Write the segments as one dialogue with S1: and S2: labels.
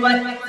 S1: What.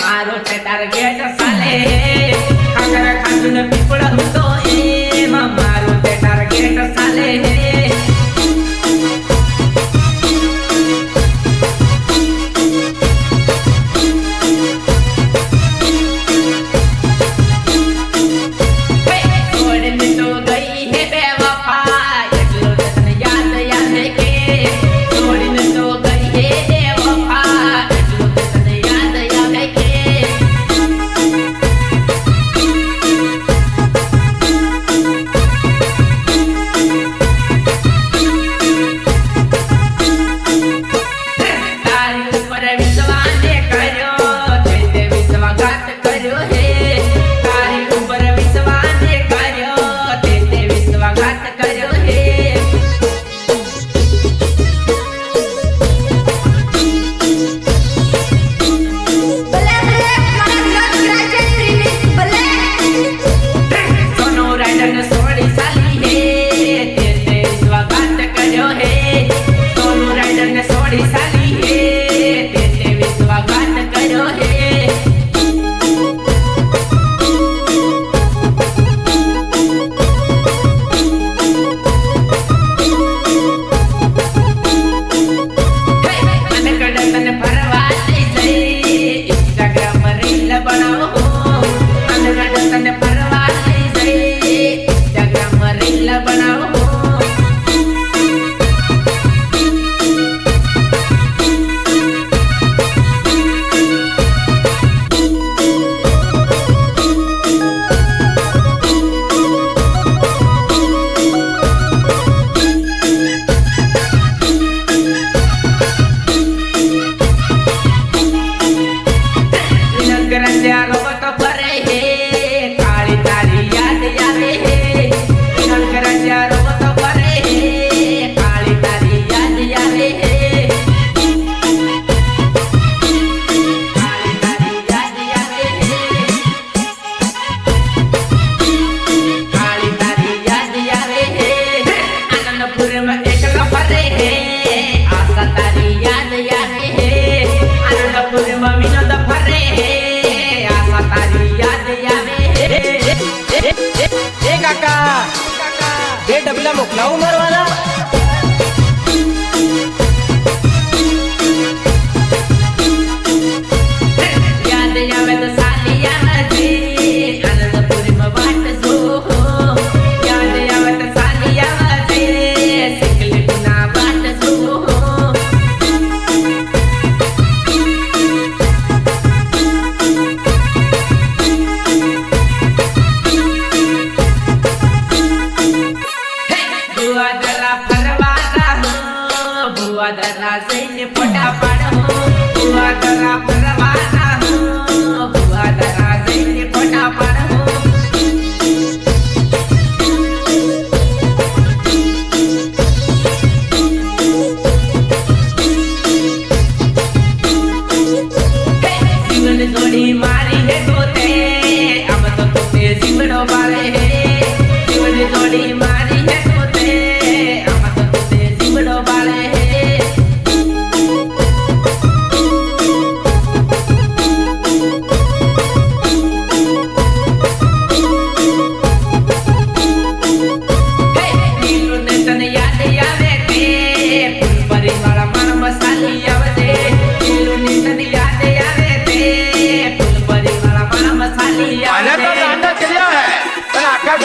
S1: મારો છે તાર ગેટ સાલે ખાખરા ખાંડુને પીપળા તો એમાં. મારો છે તાર ગેટ સાલે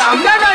S1: I'm never.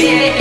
S1: Yeah.